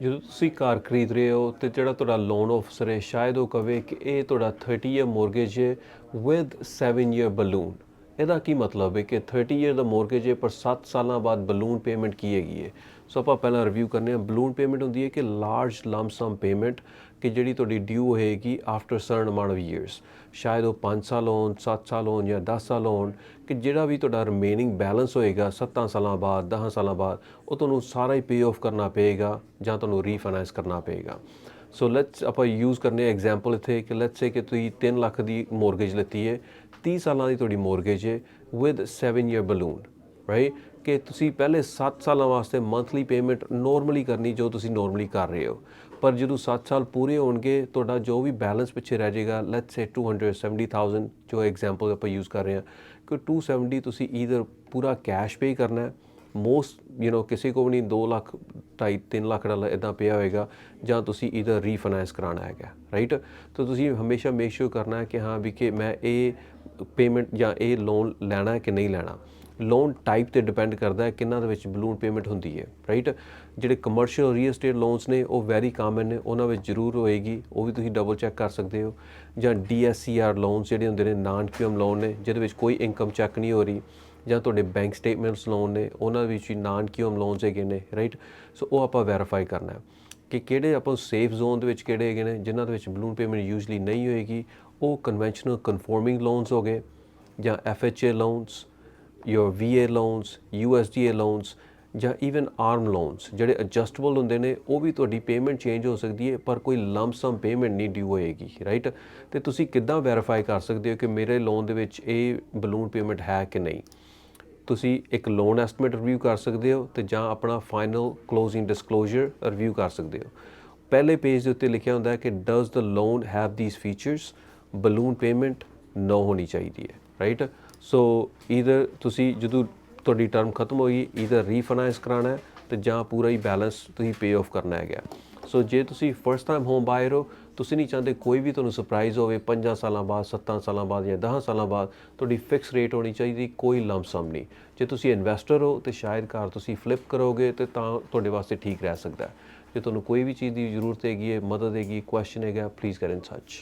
ਜਦੋਂ ਤੁਸੀਂ ਕਾਰ ਖਰੀਦ ਰਹੇ ਹੋ ਤੇ ਜਿਹੜਾ ਤੁਹਾਡਾ ਲੋਨ ਆਫਸਰ ਹੈ, ਸ਼ਾਇਦ ਉਹ ਕਵੇ ਕਿ ਇਹ ਤੁਹਾਡਾ 30 ਇਅਰ ਮੋਰਗੇਜ ਹੈ ਵਿਦ 7 ਇਅਰ ਬਲੂਨ ਇਹਦਾ ਕੀ ਮਤਲਬ ਹੈ ਕਿ 30 ਇਅਰ ਦਾ ਮੋਰਗੇਜ ਹੈ, ਪਰ 7 ਸਾਲਾਂ ਬਾਅਦ ਬਲੂਨ ਪੇਮੈਂਟ ਕੀ ਹੈਗੀ ਹੈ? ਸੋ ਆਪਾਂ ਪਹਿਲਾਂ ਰਿਵਿਊ ਕਰਨੇ ਆ ਬਲੂਨ ਪੇਮੈਂਟ ਹੁੰਦੀ ਹੈ ਕਿ ਲਾਰਜ ਲੰਪ ਸਮ ਪੇਮੈਂਟ ਕਿ ਜਿਹੜੀ ਤੁਹਾਡੀ ਡਿਊ ਹੋਏਗੀ after certain amount of years ਸ਼ਾਇਦ ਉਹ 5 ਸਾਲ ਹੋਣ 7 ਸਾਲ ਹੋਣ ਜਾਂ 10 ਸਾਲ ਹੋਣ, ਕਿ ਜਿਹੜਾ ਵੀ ਤੁਹਾਡਾ ਰਿਮੇਨਿੰਗ ਬੈਲੈਂਸ ਹੋਏਗਾ 7 ਸਾਲਾਂ ਬਾਅਦ 10 ਸਾਲਾਂ ਬਾਅਦ, ਉਹ ਤੁਹਾਨੂੰ ਸਾਰਾ ਹੀ ਪੇ ਆਫ ਕਰਨਾ ਪਏਗਾ ਜਾਂ ਤੁਹਾਨੂੰ ਰੀਫਾਈਨਾਂਸ ਕਰਨਾ ਪਏਗਾ। ਸੋ ਲੈਟਸ ਆਪਾਂ ਯੂਜ਼ ਕਰਨੇ ਐਗਜ਼ਾਮਪਲ ਇੱਥੇ ਕਿ ਲੈਟਸ ਸੇ ਕਿ ਤੁਸੀਂ 3 ਲੱਖ ਦੀ ਮੋਰਗੇਜ ਲਿੱਤੀ ਹੈ 30 ਸਾਲਾਂ ਦੀ ਤੁਹਾਡੀ ਮੋਰਗੇਜ ਹੈ ਵਿਦ 7 ਇਅਰ ਬਲੂਨ ਰਾਈਟ ਕਿ ਤੁਸੀਂ ਪਹਿਲੇ 7 ਸਾਲਾਂ ਵਾਸਤੇ ਮੰਥਲੀ ਪੇਮੈਂਟ ਨਾਰਮਲੀ ਕਰਨੀ ਜੋ ਤੁਸੀਂ ਨਾਰਮਲੀ ਕਰ ਰਹੇ ਹੋ। ਪਰ ਜਦੋਂ 7 ਸਾਲ ਪੂਰੇ ਹੋਣਗੇ, ਤੁਹਾਡਾ ਜੋ ਵੀ ਬੈਲੈਂਸ ਪਿੱਛੇ ਰਹਿ ਜਾਏਗਾ ਲੈਟਸ ਸੇ 270000 ਜੋ ਐਗਜ਼ਾਮਪਲ ਆਪਾਂ ਯੂਜ਼ ਕਰ ਰਹੇ ਹਾਂ, ਕਿ 270 ਤੁਸੀਂ ਈਦਰ ਪੂਰਾ ਕੈਸ਼ ਪੇ ਕਰਨਾ ਹੈ ਮੋਸਟ ਯੂ نو ਕਿਸੇ ਕੋ ਵੀ ਨਹੀਂ 2 ਲੱਖ 2.5 3 ਲੱਖ ਡਾਲਰ ਇਦਾਂ ਪਿਆ ਹੋਏਗਾ, ਜਾਂ ਤੁਸੀਂ ਇਹਦਾ ਰੀਫਾਈਨਾਂਸ ਕਰਾਉਣਾ ਹੈਗਾ ਰਾਈਟ ਤਾਂ ਤੁਸੀਂ ਹਮੇਸ਼ਾ ਮੇਕ ਸ਼ੋਰ ਕਰਨਾ ਹੈ ਕਿ ਹਾਂ ਵੀ ਕਿ ਮੈਂ ਇਹ ਪੇਮੈਂਟ ਜਾਂ ਇਹ ਲੋਨ ਲੈਣਾ ਹੈ ਕਿ ਨਹੀਂ ਲੈਣਾ। ਲੋਨ ਟਾਈਪ ਤੇ ਡਿਪੈਂਡ ਕਰਦਾ ਹੈ ਕਿੰਨਾ ਦੇ ਵਿੱਚ ਬਲੂਨ ਪੇਮੈਂਟ ਹੁੰਦੀ ਹੈ ਰਾਈਟ ਜਿਹੜੇ ਕਮਰਸ਼ੀਅਲ ਰੀਅਲ ਏਸਟੇਟ ਲੋਨਸ ਨੇ, ਉਹ ਵੈਰੀ ਕਾਮਨ ਨੇ, ਉਹਨਾਂ ਵਿੱਚ ਜ਼ਰੂਰ ਹੋਏਗੀ, ਉਹ ਵੀ ਤੁਸੀਂ ਡਬਲ ਚੈੱਕ ਕਰ ਸਕਦੇ ਹੋ। ਜਾਂ ਡੀਐਸਸੀਆਰ ਲੋਨਸ ਜਿਹੜੇ ਹੁੰਦੇ ਨੇ ਨਾਨ ਕਿਊਮ ਲੋਨ ਨੇ, ਜਿਹਦੇ ਵਿੱਚ ਕੋਈ ਇਨਕਮ ਚੈੱਕ ਨਹੀਂ ਹੋ ਰਹੀ ਜਾਂ ਤੁਹਾਡੇ ਬੈਂਕ ਸਟੇਟਮੈਂਟਸ ਲੋਨ ਨੇ ਉਹਨਾਂ ਵਿੱਚ ਵੀ ਨਾਨ ਕਿਊਮ ਲੋਨਸ ਹੈਗੇ ਨੇ ਰਾਈਟ ਸੋ ਉਹ ਆਪਾਂ ਵੈਰੀਫਾਈ ਕਰਨਾ ਹੈ ਕਿ ਕਿਹੜੇ ਆਪਾਂ ਸੇਫ ਜ਼ੋਨ ਦੇ ਵਿੱਚ ਕਿਹੜੇ ਹੈਗੇ ਨੇ ਜਿਨ੍ਹਾਂ ਦੇ ਵਿੱਚ ਬਲੂਨ ਪੇਮੈਂਟ ਯੂਜੂਲੀ ਨਹੀਂ ਹੋਏਗੀ। ਉਹ ਕਨਵੈਨਸ਼ਨਲ ਕਨਫੋਰਮਿੰਗ ਲੋਨਸ ਹੋ ਗਏ ਜਾਂ FHA loans your VA loans, USDA loans ਜਾਂ ਈਵਨ ਆਰਮ ਲੋਨਸ ਜਿਹੜੇ ਐਡਜਸਟੇਬਲ ਹੁੰਦੇ ਨੇ ਉਹ ਵੀ ਤੁਹਾਡੀ ਪੇਮੈਂਟ ਚੇਂਜ ਹੋ ਸਕਦੀ ਹੈ ਪਰ ਕੋਈ ਲੰਪ ਸਮ ਪੇਮੈਂਟ ਨਹੀਂ ਡਿਊ ਹੋਏਗੀ ਰਾਈਟ ਤੇ ਤੁਸੀਂ ਕਿੱਦਾਂ ਵੈਰੀਫਾਈ ਕਰ ਸਕਦੇ ਹੋ ਕਿ ਮੇਰੇ ਲੋਨ ਦੇ ਵਿੱਚ ਇਹ ਬਲੂਨ ਪੇਮੈਂਟ ਹੈ ਕਿ ਨਹੀਂ? ਤੁਸੀਂ ਇੱਕ ਲੋਨ ਐਸਟੀਮੇਟ ਰਿਵਿਊ ਕਰ ਸਕਦੇ ਹੋ ਤੇ ਜਾਂ ਆਪਣਾ ਫਾਈਨਲ ਕਲੋਜ਼ਿੰਗ ਡਿਸਕਲੋਜ਼ਰ ਰਿਵਿਊ ਕਰ ਸਕਦੇ ਹੋ। ਪਹਿਲੇ ਪੇਜ ਦੇ ਉੱਤੇ ਲਿਖਿਆ ਹੁੰਦਾ ਹੈ ਕਿ does the loan have these features balloon payment ਨੋ ਹੋਣੀ ਚਾਹੀਦੀ ਹੈ ਰਾਈਟ ਸੋ ਈਦਰ ਤੁਸੀਂ ਜਦੋਂ ਤੁਹਾਡੀ ਟਰਮ ਖਤਮ ਹੋਈ ਈਦਰ ਰੀਫਾਈਨਾਂਸ ਕਰਾਣਾ ਹੈ ਤੇ ਜਾਂ ਪੂਰਾ ਹੀ ਬੈਲੈਂਸ ਤੁਸੀਂ ਪੇ ਆਫ ਕਰਨਾ ਹੈਗਾ। ਸੋ ਜੇ ਤੁਸੀਂ ਫਰਸਟ ਟਾਈਮ ਹੋਮ ਬਾਇਰ ਹੋ, ਤੁਸੀਂ ਨਹੀਂ ਚਾਹੁੰਦੇ ਕੋਈ ਵੀ ਤੁਹਾਨੂੰ ਸਰਪ੍ਰਾਈਜ਼ ਹੋਵੇ 5 ਸਾਲਾਂ ਬਾਅਦ 7 ਸਾਲਾਂ ਬਾਅਦ ਜਾਂ 10 ਸਾਲਾਂ ਬਾਅਦ, ਤੁਹਾਡੀ ਫਿਕਸ ਰੇਟ ਹੋਣੀ ਚਾਹੀਦੀ, ਕੋਈ ਲੰਬਸਮ ਨਹੀਂ। ਜੇ ਤੁਸੀਂ ਇਨਵੈਸਟਰ ਹੋ ਤੇ ਸ਼ਾਇਦ ਘਰ ਤੁਸੀਂ ਫਲਿੱਪ ਕਰੋਗੇ ਤੇ ਤਾਂ ਤੁਹਾਡੇ ਵਾਸਤੇ ਠੀਕ ਰਹਿ ਸਕਦਾ। ਜੇ ਤੁਹਾਨੂੰ ਕੋਈ ਵੀ ਚੀਜ਼ ਦੀ ਜ਼ਰੂਰਤ ਹੈਗੀ ਹੈ, ਮਦਦ ਹੈਗੀ ਕੁਐਸਚਨ ਹੈਗਾ ਪਲੀਜ਼ ਕਰ in touch